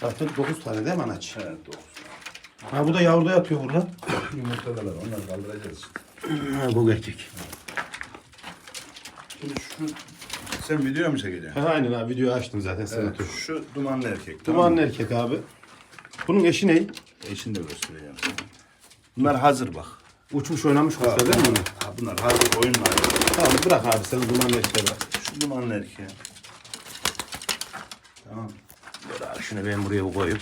Zaten 9 tane değil mi anaç? Evet dokuz. Ha bu da yavruda yatıyor burada. Yumurtalar onları kaldıracağız. Ha bu erkek. Şimdi şu sen video mu çekeceksin? Ha, aynen abi videoyu açtım zaten sana Evet, şu dumanlı erkek. tamam Dumanlı mı? erkek abi. Bunun eşi ne? Eşini de göstereceğim. Bunlar hazır bak. Uçmuş oynamış kuşlar değil mi bunlar? Ha, bunlar hazır oyun var. Tamam bırak abi sen dumanlı erkeğe bak. Şu dumanlı erkeği. Tamam. Abi şunu ben buraya koyayım.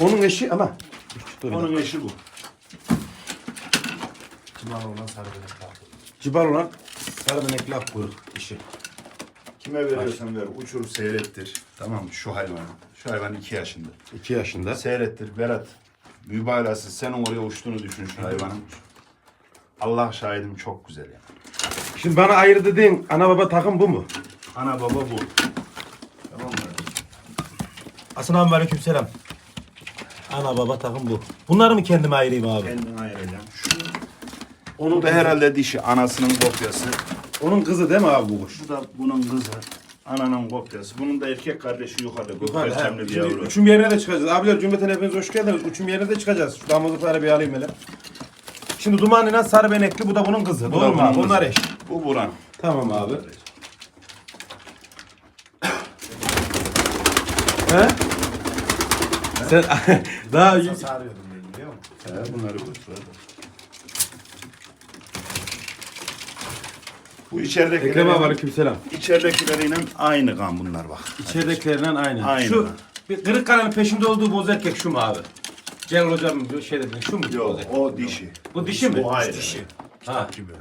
Onun eşi ama. Onun eşi bu. Cimal olan sarı benekli ak. Cimal olan sarı benekli ak kuyruk dişi. Kime verirsen ver. Uçur seyrettir. Tamam mı? Şu hayvanı. Şu hayvan iki yaşında. 2 yaşında. Seyrettir Berat. Mübalağası senin oraya uçtuğunu düşün şu hayvanın. Allah şahidim çok güzel yani. Şimdi bana ayır dediğin ana baba takım bu mu? Ana baba bu. Tamam mı? Aslan abi aleykümselam. Ana baba takım bu. Bunları mı kendime ayırayım abi? Kendini ayıracağım. Şu onun da herhalde dişi anasının kopyası. Onun kızı değil mi abi bu kuş? Bu da bunun kızı. Ananın kopyası. Bunun da erkek kardeşi yukarıda. Gökperçemli bir Şimdi yavru. üçüm yerine de çıkacağız. Abiler cümleten hepiniz hoş geldiniz. Üçüm yerine de çıkacağız. Şu damızlıkları bir alayım hele. Şimdi dumanıyla sarı benekli bu da bunun kızı. Bu Doğru mu bunun abi? kızı. Onlar eş. Bu Buran. Tamam abi. He? Sen daha iyi. Sarıyordum beni biliyor musun? He, bunları götürüyor. Bu Ekrem abi içeridekilerin, aleykümselam. içeridekileriyle aynı kan bunlar bak. İçeridekilerinden aynı. Aynı. Şu bir kırık karanın peşinde olduğu boz erkek şu mu abi? Celal hocam bir şey dedi. Şu mu? Yok boz erkek? o dişi. Bu dişi mi? Bu ayrı. Dişi. Ha. Gibi.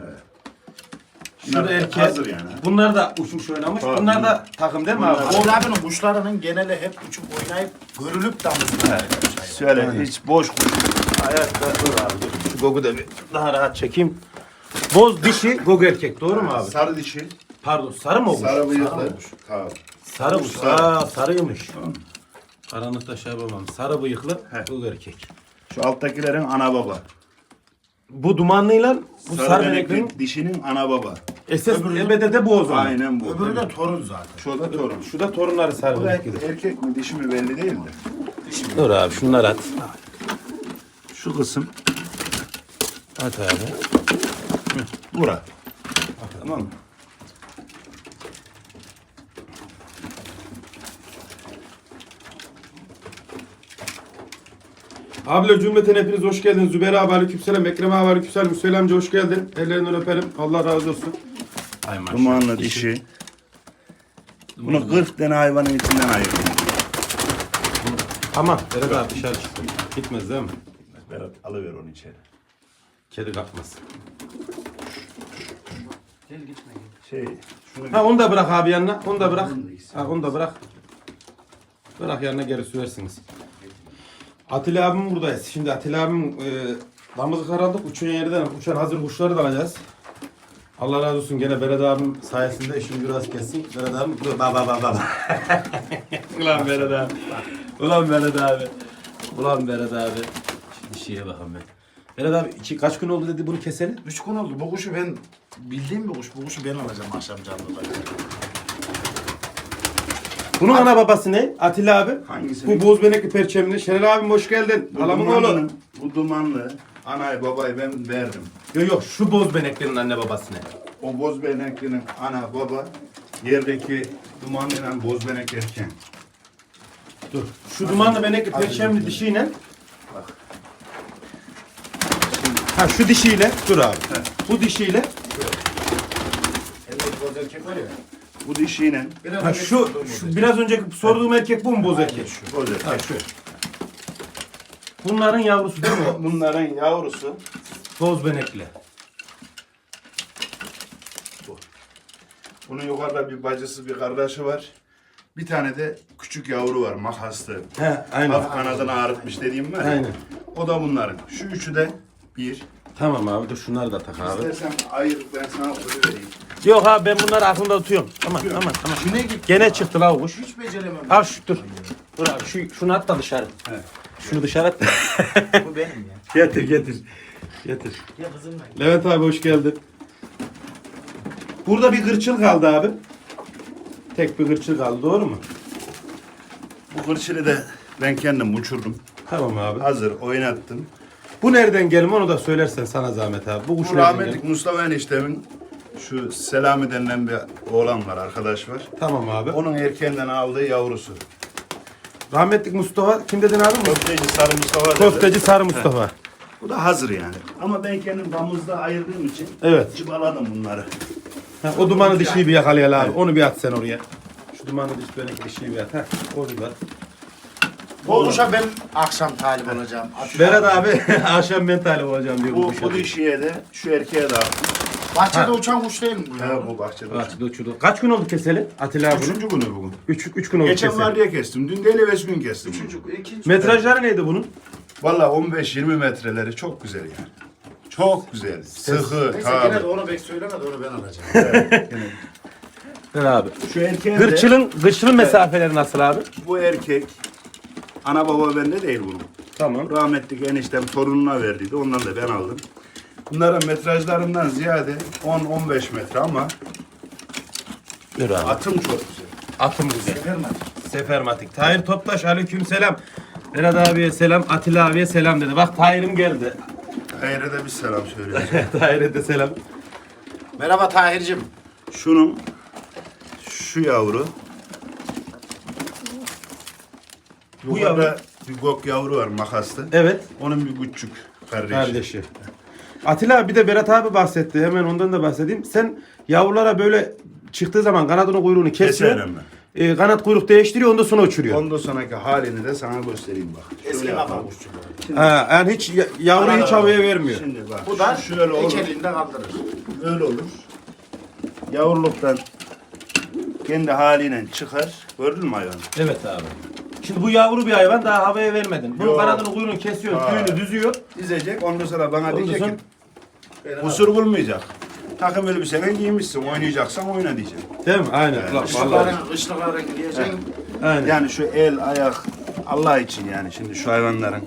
Şurada Bunlar erkek. hazır yani. Bunlar da uçmuş oynamış. Tabii. Bunlar da takım değil mi abi? Oğuz abinin kuşlarının geneli hep uçup oynayıp görülüp damızlık. Evet. Şöyle hiç boş kuş. Ayakta dur abi. dur. Şu gogu da bir daha rahat çekeyim. Boz dişi, gog erkek. Doğru mu abi? Sarı dişi. Pardon, sarı mı olmuş? Sarı bıyıklı. olmuş. Sarı bu. sarı. Aa, sarıymış. Karanlıkta şey yapamam. Sarı bıyıklı, gog erkek. Şu alttakilerin ana baba. Bu dumanlıyla bu sarı, Sarı benekli dişinin ana baba. esas ebede de bu o zaman. Aynen bu. Öbürü de torun zaten. Şu da torun. Şu da torunları sarı Bu da erkek mi dişi mi belli değil de. Dur abi şunları at. Şu kısım At abi. bura. Tamam mı? Abiler cümleten hepiniz hoş geldiniz. Zübeyir abi aleykümselam. Ekrem abi aleykümselam. Hüseyin amca hoş geldin. Ellerinden öperim. Allah razı olsun. Ay maşallah. Dumanlı dişi. Bunu 40 tane hayvanın içinden ayırdım. Aman Berat abi dışarı çıktı. Gitmez değil mi? Berat alıver onu içeri. Kedi kalkmaz. Şey, şunu Ha onu da bırak abi yanına. Onu da bırak. Ha onu da bırak. Bırak yanına geri sürersiniz. Atilla abim buradayız. Şimdi Atilla abim e, damızlıklar aldık. Uçan yerden uçan hazır kuşları da alacağız. Allah razı olsun gene Berat abim sayesinde işim biraz kessin. Berat abim dur baba baba baba. Ulan Berat abi. Ulan Berat abi. Ulan Berat abi. Şimdi şeye bakalım ben. Berat abi iki, kaç gün oldu dedi bunu keseli? Üç gün oldu. Bu kuşu ben bildiğim bir kuş. Bu kuşu ben alacağım akşam canlıda. Bunun ana babası ne? Atilla abi. Hangisi? Bu boz benekli perçemli. Şener abim hoş geldin. bu Halamın dumanlı, oğlu. bu dumanlı. Anayı babayı ben verdim. Yok yok şu boz beneklerin anne babası ne? O boz beneklinin ana baba yerdeki dumanlıyla boz benek erken. Dur. Şu dumanlı benekli perçemli dişiyle. Ha şu dişiyle. Dur abi. Bu dişiyle. Elindeki boz erkek var ya. Bu dişiyle Ha şu, şu biraz önceki sorduğum erkek bu mu boz erkek? boz erkek. Ha şu. Bunların yavrusu değil mi? Bunların yavrusu Boz benekli. Bunun yukarıda bir bacısı, bir kardeşi var. Bir tane de küçük yavru var, makaslı. He aynen. Hafif kanadını ağrıtmış dediğim var ya. Aynen. O da bunların. Şu üçü de bir. Tamam abi dur şunları da tak abi. İstersen ayır, ben sana koyu vereyim. Yok abi ben bunları aklımda tutuyorum. Tamam tamam tamam. Şuna git. Gene çıktı la o kuş. Hiç beceremem. Al şu dur. Dur abi şu, şunu at da dışarı. He. Şunu dışarı at. Bu benim ya. getir getir. Getir. Ya kızım ben. Levent abi hoş geldin. Burada bir gırçıl kaldı abi. Tek bir gırçıl kaldı doğru mu? Bu hırçını da ben kendim uçurdum. Tamam abi. Hazır oynattım. Bu nereden gelme onu da söylersen sana zahmet abi. Bu kuş Bu nereden gelme? Mustafa eniştemin şu Selami denilen bir oğlan var arkadaş var. Tamam abi. Onun erkeğinden aldığı yavrusu. Rahmetlik Mustafa kim dedin abi? Köfteci Sarı Mustafa dedi. Köfteci Sarı Mustafa. Bu da hazır yani. Ama ben kendim damızda ayırdığım için Evet. cıbaladım bunları. Ha, o dumanı dişiyi bir yakalayalım abi. Onu bir at sen oraya. Şu dumanı diş benimki dişiyi bir at. Heh, onu bir at. Bu kuşa ben akşam talip olacağım. Berat abi. akşam ben talip olacağım diyor bu Bu, kuşa. bu dişiye de şu erkeğe de attım. Bahçede uçan kuş değil mi bu ya? Ha, bu bahçede. Açtı uçurdu. Kaç gün oldu keseli? Atilla abi bunun? Üçüncü günü bugün. Üç, üç gün oldu Geçen keseli. var diye kestim. Dün değil evvelsi gün kestim. Metrajları neydi bunun? Valla 15-20 metreleri çok güzel yani. Çok güzel. Sıkı, Neyse yine de tabi. onu bek söylemedi onu ben alacağım. Ver abi. Şu erkeğe de Gırçılın, gırçılın mesafeleri nasıl abi? bu erkek ana baba bende değil bunun. Tamam. Rahmetli eniştem torununa verdiydi. Ondan da ben aldım. Bunların metrajlarından ziyade 10-15 metre ama Ver abi. atım çok güzel. Atım güzel. Sefermatik. Tahir Toptaş aleyküm selam. Berat abiye selam, Atilla abiye selam dedi. Bak Tahir'im geldi. Hayır'a da bir selam söyleyeceğim. Tahir'e de selam. Merhaba Tahir'cim. Şunun şu yavru Bu yavru bir gok yavru var makaslı. Evet. Onun bir küçük kardeşi. Kardeşi. Atilla abi bir de Berat abi bahsetti. Hemen ondan da bahsedeyim. Sen yavrulara böyle çıktığı zaman kanadını kuyruğunu kesiyor. Keserim E, kanat kuyruk değiştiriyor ondan sonra uçuruyor. Ondan sonraki halini de sana göstereyim bak. Eski kafa yapalım. kuşçu. Ha, yani hiç ya- yavru hiç havaya vermiyor. Şimdi bak. Bu da şu şöyle olur. ekelinde kaldırır. Öyle olur. Yavruluktan kendi haline çıkar. Gördün mü hayvanı? Evet abi. Şimdi bu yavru bir hayvan daha havaya vermedin. Bunun Yok. kanadını kuyruğunu kesiyor, Ha. tüyünü düzüyor. Dizecek ondan sonra bana Ondan diyecek sonra- ki kusur bulmayacak. Takım elbiseni giymişsin oynayacaksan oyna diyecek. Değil mi? Aynen. Bak, vallahi. Işıkların, ışıkların giyeceksin. Aynen. Yani şu el, ayak Allah için yani şimdi şu hayvanların.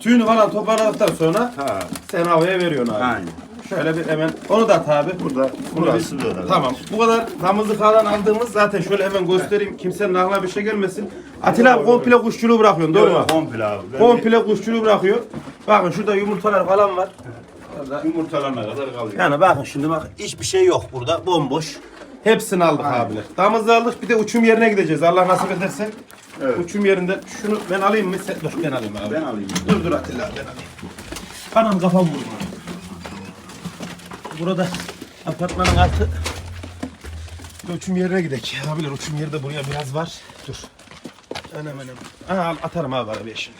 Tüyünü falan toparladıktan sonra Ha, sen havaya veriyorsun abi. aynen. Şöyle bir hemen onu da at abi. Burada, burası bir- böyle. Tamam. Bu kadar damızlık ağdan aldığımız zaten şöyle hemen göstereyim. Kimsenin aklına bir şey gelmesin. Atilla abi komple kuşçuluğu bırakıyorsun doğru mu? Komple abi. Ben Komple kuşçuluğu bırakıyor. Bakın şurada yumurtalar falan var. bir yumurtalarına kadar kalıyor. Yani bakın şimdi bak hiçbir şey yok burada bomboş. Hepsini aldık abiler. Damızı aldık bir de uçum yerine gideceğiz Allah nasip ederse. Evet. Uçum yerinde şunu ben alayım mı? Sen, dur ben alayım abi. Ben alayım. Dur dur Atilla ben alayım. Anam kafam vurdu. Burada apartmanın altı. Uçum yerine gidelim. Abiler uçum yeri de buraya biraz var. Dur. Anam anam. Aa, atarım abi arabaya şimdi.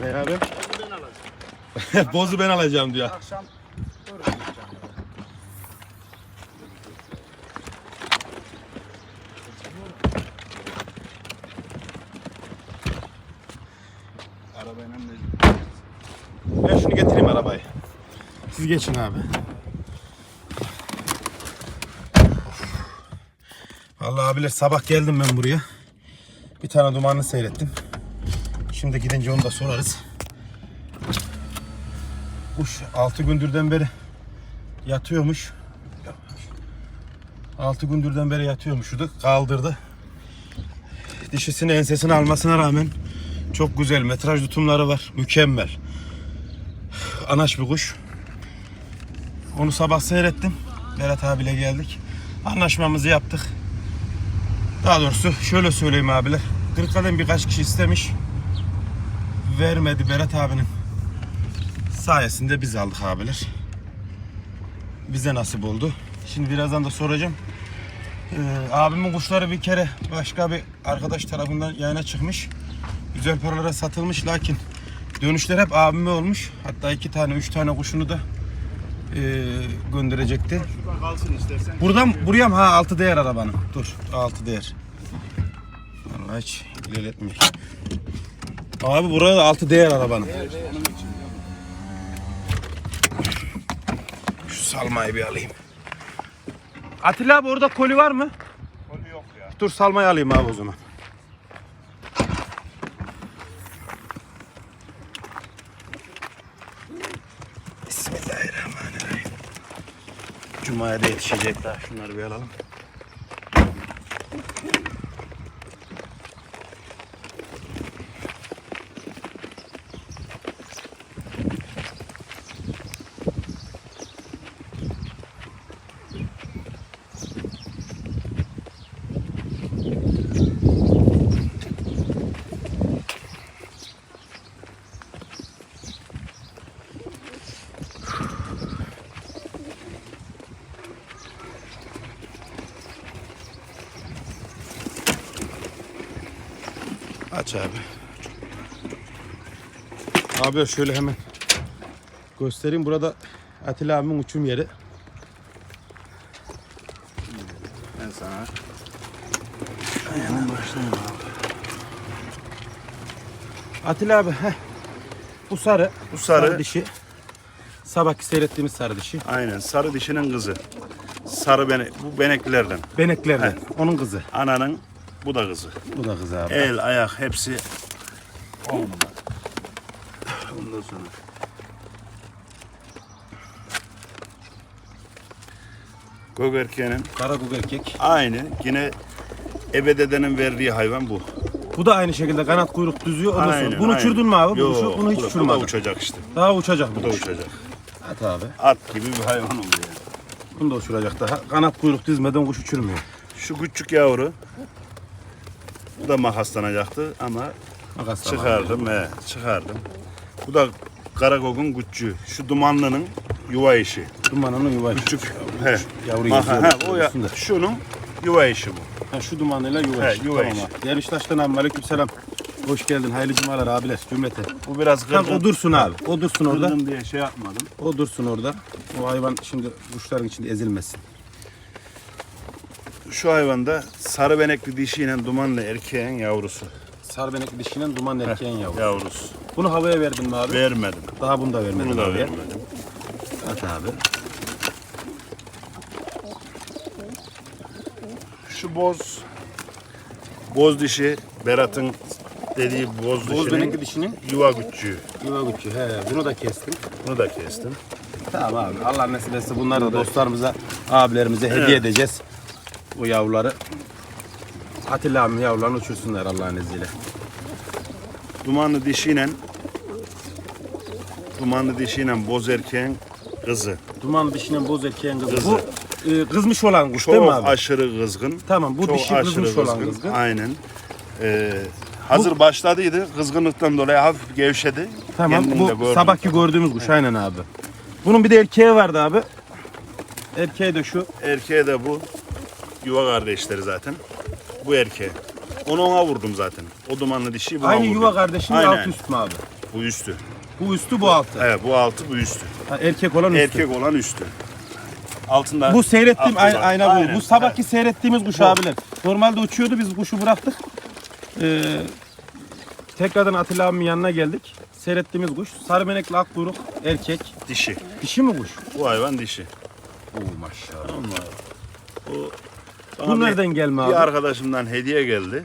Ne abi? Bozu ben alacağım diyor. Akşam Siz geçin abi. Vallahi abiler sabah geldim ben buraya. Bir tane dumanlı seyrettim. Şimdi gidince onu da sorarız. Kuş 6 gündürden beri yatıyormuş. 6 gündürden beri yatıyormuşdu. Kaldırdı. Dişisini ensesini almasına rağmen çok güzel metraj tutumları var. Mükemmel anaç bir kuş. Onu sabah seyrettim. Berat abiyle geldik. Anlaşmamızı yaptık. Daha doğrusu şöyle söyleyeyim abiler. Kırıkkale'den birkaç kişi istemiş. Vermedi Berat abinin. Sayesinde biz aldık abiler. Bize nasip oldu. Şimdi birazdan da soracağım. Ee, abimin kuşları bir kere başka bir arkadaş tarafından yayına çıkmış. Güzel paralara satılmış lakin Dönüşler hep abime olmuş. Hatta iki tane, üç tane kuşunu da eee, gönderecekti. Şurada kalsın istersen. Buradan buraya mı? Ha altı değer arabanın. Dur altı değer. Vallahi hiç ilerletmiyor. Abi burada altı değer arabanın. Şu salmayı bir alayım. Atilla abi orada koli var mı? Kolu yok ya. Dur salmayı alayım abi o zaman. Cuma'ya da yetişecek daha. Şunları bir alalım. Aç abi. Abi şöyle hemen göstereyim. Burada Atilla abimin uçum yeri. Ben sana. Atilla abi heh. Bu sarı. Bu sarı. dişi. Sabahki seyrettiğimiz sarı dişi. Aynen sarı dişinin kızı. Sarı bene, bu beneklilerden. Beneklerden. Onun kızı. Ananın bu da kızı. Bu da kızı abi. El, ayak hepsi olmadı. Ondan sonra. Gök erkeğinin Kara kuk erkek. aynı yine ebededenin verdiği hayvan bu. Bu da aynı şekilde kanat kuyruk düzüyor. Ondan Aynen. Bunu aynen. uçurdun mu abi? Yok, bunu, uçur- bunu hiç bu da- Bu uçurmadın. da uçacak işte. Daha uçacak Bu da uçacak. At abi. At gibi bir hayvan oldu yani. Bunu da uçuracak daha. Kanat kuyruk dizmeden kuş uçurmuyor. Şu küçük yavru bu da makaslanacaktı ama Makasla çıkardım he, çıkardım. Bu da Karagog'un güççü. Şu dumanlının yuva işi. Dumanının yuva işi. Küçük he. Yavru Maka- geziyor. he, o ya, üstünde. şunun yuva işi bu. Ha, şu dumanıyla yuva He, işi. yuva tamam işi. abi. Değerli iştaştan abi aleykümselam. Hoş geldin. Hayırlı cumalar abiler cümlete. Bu biraz Tamam kırgın. o dursun abi. O dursun orada. Kırgın diye şey yapmadım. O dursun orada. O hayvan şimdi kuşların içinde ezilmesin. Şu hayvanda sarı benekli dişiyle dumanlı erkeğin yavrusu. Sarbenekli dişinin duman erkeğin yavru. Yavrusu. Bunu havaya verdin mi abi? Vermedim. Daha bunu da vermedin Bunu da abi. vermedim. At abi. Şu boz boz dişi Berat'ın dediği boz, Boz dişinin benekli dişinin yuva güççüğü. yuva güçlü. He, bunu da kestim. Bunu da kestim. Tamam abi. Allah nasip etse bunları da dostlarımıza, abilerimize hediye edeceğiz. Bu yavruları. Atilla abim yavrularını uçursunlar Allah'ın izniyle. Dumanlı dişiyle dumanlı dişiyle boz erkeğin kızı. Duman dişinin boz erkeğin kızı. Kızı. Bu e, kızmış olan kuş değil Çok mi abi? aşırı kızgın. Tamam bu Çok dişi aşırı kızmış olan kızgın. Aynen. Ee, hazır başladıydı. Kızgınlıktan dolayı hafif gevşedi. Tamam Kendim bu gördüm. sabahki gördüğümüz kuş aynen abi. Bunun bir de erkeği vardı abi. Erkeği de şu. Erkeğe de bu. Yuva kardeşleri zaten. Bu erkeğe. Onu ona vurdum zaten. O dumanlı dişi buna Aynı vurdum. yuva kardeşinin Aynen. alt üst mü abi? Bu üstü. Bu üstü bu altı. Evet bu altı bu üstü. Ha, erkek olan üstü. Erkek olan üstü. Altında Bu seyrettiğim altı ayna, var. ayna bu. Aynen. Bu sabahki seyrettiğimiz kuş Bu. abiler. Normalde uçuyordu biz kuşu bıraktık. Ee, tekrardan Atilla abimin yanına geldik. Seyrettiğimiz kuş sarı benekli ak kuyruk erkek. Dişi. Dişi mi kuş? Bu hayvan dişi. Oo maşallah. Ama bu bana Bu bir- nereden gelme abi? Bir arkadaşımdan hediye geldi.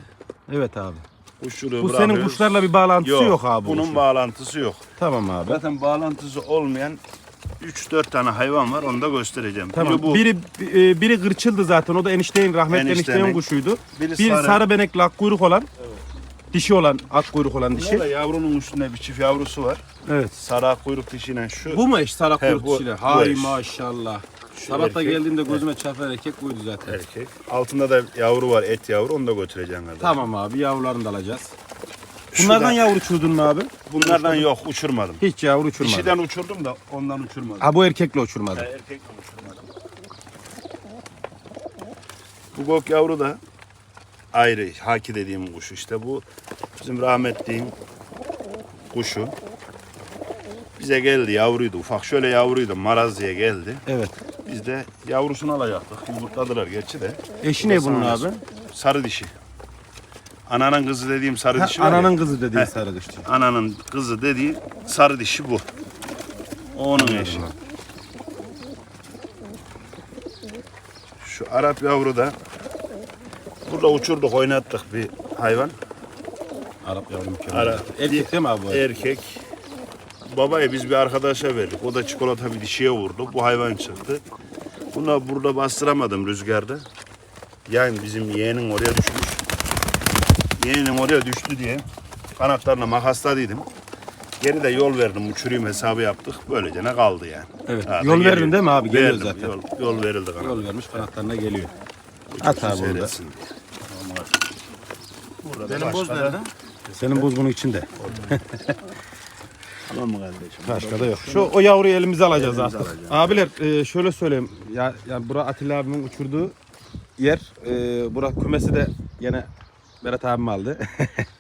Evet abi. Kuşçuluğu Bu senin bırakıyoruz. kuşlarla bir bağlantısı yok, abi. bu Bunun kuşun. bağlantısı yok. Tamam abi. Zaten bağlantısı olmayan 3-4 tane hayvan var. Onu da göstereceğim. Tamam. Biri bu. Biri e, biri gırçıldı zaten. O da enişteyin rahmetli Eniştemin. kuşuydu. Biri Bir sarı. sarı, benekli ak kuyruk olan. Dişi olan ak kuyruk olan Bunda dişi. da yavrunun üstünde bir çift yavrusu var. Evet. Sarı kuyruk dişiyle şu. Bu mu eş sarı ak He, kuyruk bu- dişiler? bu Hay eş. maşallah. Şu Sabah da erkek. geldiğimde gözüme çarpan erkek buydu zaten. Erkek. Altında da yavru var, et yavru. Onu da götüreceğim kardeşim. Tamam abi yavrularını da alacağız. Bunlardan yavru uçurdun mu abi? Bunlardan yok, uçurmadım. Hiç yavru uçurmadın. Dişiden uçurdum da ondan uçurmadım. Ha bu erkekle uçurmadın. Erkekle uçurmadım. Bu gök yavru da ayrı, haki dediğim kuş işte bu bizim rahmetliğin kuşu. Bize geldi yavruydu ufak şöyle yavruydu maraz diye geldi. Evet. Biz de yavrusunu alacaktık. Yumurtladılar gerçi de. Eşi ne bunun abi? Sarı dişi. Ananın kızı dediğim sarı Ha, dişi var ya. ananın kızı dediğin He. sarı dişçi. Ananın kızı dediği sarı dişi bu. O onun eşi. Şu Arap yavru da burada uçurduk oynattık bir hayvan. Arap yavrum mükemmel. Ara- Erkek değil mi abi bu? Erkek. Babaya biz bir arkadaşa verdik. O da çikolata bir dişiye vurdu. Bu hayvan çıktı. Buna burada bastıramadım rüzgarda. Yani bizim yeğenin oraya düşmüş. Yeğenim oraya düştü diye kanatlarına makasladıydım. Geri de yol verdim uçurayım hesabı yaptık. Böylece ne kaldı yani. Evet. Da Yol geliyor. verdin değil mi abi? Geliyor Verdim, zaten. Yol, yol verildi kanat. Yol vermiş kanatlarına geliyor. At abi. Seyretsin diye. Burada da Benim boz başka da- nerede? Senin buz bunun içinde. Tamam mı kardeşim? Başka da yok. Şu o yavruyu elimize alacağız Elimize artık. alacağız. Abiler e, şöyle söyleyeyim. Ya, ya bura Atilla abimin uçurduğu yer. E, bura kümesi de yine Berat abim aldı.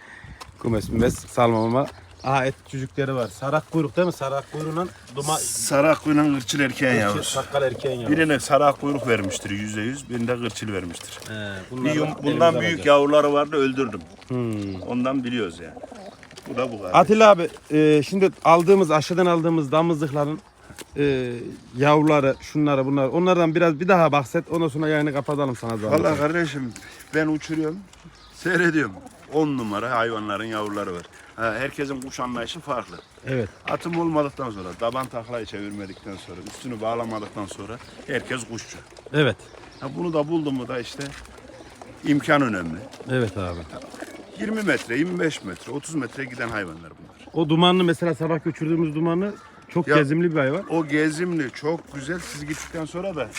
Kümes mümes salmamama. Aha et çocukları var. Sarak kuyruk değil mi? Sarak kuyruğundan duma... Sarak kuyruğun kırçıl erkeğin yavrusu. Sakkal erkeğin yavrusu. Birine sarak kuyruk vermiştir yüzde yüz, birinde kırçıl vermiştir. He, Bir yum- elimize bundan büyük alacağız. yavruları vardı öldürdüm. Hmm. Ondan biliyoruz yani. Bu da bu kadar. Atilla abi e, şimdi aldığımız aşağıdan aldığımız damızlıkların e, yavruları şunları bunlar onlardan biraz bir daha bahset ondan sonra yayını kapatalım sana zaten. Valla kardeşim ben uçuruyorum, seyrediyorum. On numara hayvanların yavruları var. Ha, herkesin kuş anlayışı farklı. Evet. Atım olmadıktan sonra, taban taklayı çevirmedikten sonra, üstünü bağlamadıktan sonra herkes kuşçu. Evet. Ha, bunu da buldum mu da işte imkan önemli. Evet abi. 20 metre, 25 metre, 30 metre giden hayvanlar bunlar. O dumanlı mesela sabah göçürdüğümüz dumanlı çok Ya- gezimli bir hayvan. O gezimli çok güzel. Siz gittikten sonra da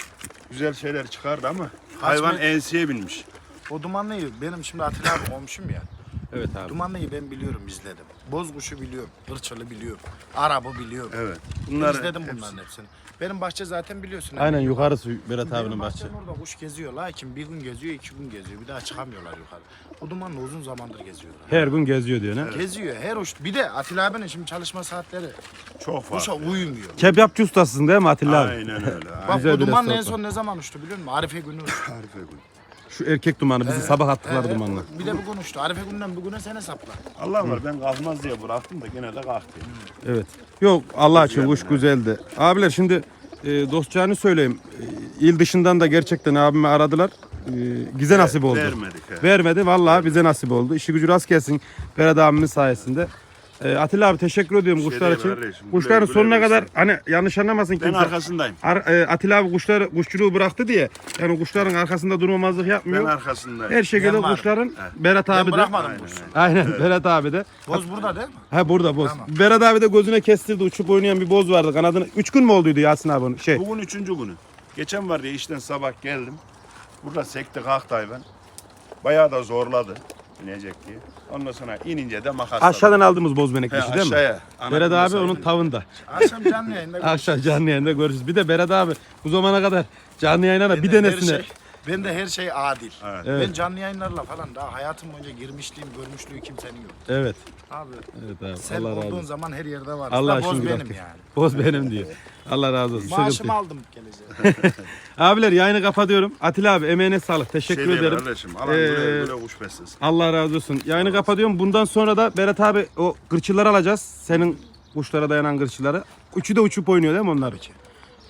güzel şeyler çıkardı ama hayvan enseye binmiş. O dumanlıyı benim şimdi Atilla abi komşum ya. Evet abi. Dumanlıyı ben biliyorum izledim. Bozkuşu biliyorum. Hırçılı biliyorum. Arabı biliyorum. Evet. Bunlar izledim hepsi- bunların hepsini. Benim bahçe zaten biliyorsun. Aynen abi. yukarısı Berat abinin Benim bahçe. bahçenin orada kuş geziyor. Lakin bir gün geziyor, iki gün geziyor. Bir daha çıkamıyorlar yukarı. O dumanla uzun zamandır geziyorlar. Her gün geziyor diyor ne? Geziyor her uç. Bir de Atilla abinin şimdi çalışma saatleri çok kuşa farklı. uymuyor. Kebapçı ustasısın değil mi Atilla abi? Aynen öyle. Bak Güzel bu bir dumanla en son ne zaman uçtu biliyor musun? Arife günü. Tarife koy. Şu erkek dumanı bizi sabah attılar Evet, dumanla. Bir de bugün uçtu. Arife günden bugüne sen hesapla. Allah var ben kalkmaz diye bıraktım da gene de kalktı. Evet. Yok Allah için kuş güzeldi. Abiler şimdi e, dostçağını söyleyeyim. E, il dışından da gerçekten abimi aradılar. E, bize nasip oldu. Vermedik. he. Vermedi. Vallahi bize nasip oldu. İşi gücü rast gelsin Berat abimin sayesinde. Ee, Atilla abi teşekkür ediyorum şey kuşlar için. kardeşim. Kuşların güle sonuna versin. kadar hani yanlış anlamasın Ben kimse. arkasındayım. Ar- e, Atilla abi kuşları kuşçuluğu bıraktı diye yani kuşların arkasında durmamazlık Ben yapmıyor. arkasındayım. Her şekilde Ben kuşların Berat Ben abi de bırakmadım Aynen. Aynen Berat abi de. Boz burada değil mi? Ha burada boz. Tamam. Berat abi de gözüne kestirdi uçup oynayan bir boz vardı kanadını. Üç gün mü olduydu Yasin abi onun? Şey. Bugün üçüncü günü. Geçen var ya işten sabah geldim. Burada sekti kalktı hayvan. Bayağı da zorladı. İnecek diye. Ondan sonra inince de makasladı. Aşağıdan aldığımız boz benek He, dişi değil mi? aşağıya. Ana Berat abi onun tavında. Akşam canlı yayında Aşağı canlı yayında görüşürüz. Bir de Berat abi bu zamana kadar canlı yayına da bir Ben de her denesine. Şey, ben de her şey adil. Evet. Evet. Ben canlı yayınlarla falan daha hayatım boyunca girmişliğim, görmüşlüğü kimsenin yok. Evet. Abi Evet abi. sen Allah razı olduğun olsun. zaman her yerde var. Allah boz aşkına benim yani. Boz benim diyor. Allah razı olsun. Sıkıntı Maaşımı yok. aldım geleceğe. Abiler yayını kapatıyorum. Atilla abi emeğine sağlık. Teşekkür Şey değil ederim. kardeşim. Alan Ee, güle güle kuş beslesin. Allah razı olsun. Yayını kapatıyorum. Bundan sonra da Berat abi o gırçıları alacağız. Senin kuşlara dayanan gırçıları. Üçü de uçup oynuyor değil mi onlar? Tabii ki.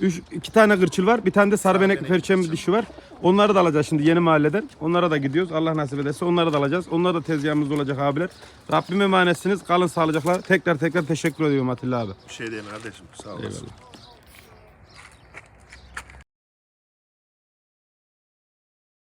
Üç, iki tane gırçıl var. Bir tane de sarbenek Sarbenek perçem gırçıl. dişi var. Onları da alacağız şimdi yeni mahalleden. Onlara da gidiyoruz. Allah nasip ederse onları da alacağız. Onlar da tezgahımızda olacak abiler. Rabbim emanetsiniz. Kalın sağlıcakla. Tekrar tekrar teşekkür ediyorum Atilla abi. Bir şey değil kardeşim. Sağ olasın. Eyvallah.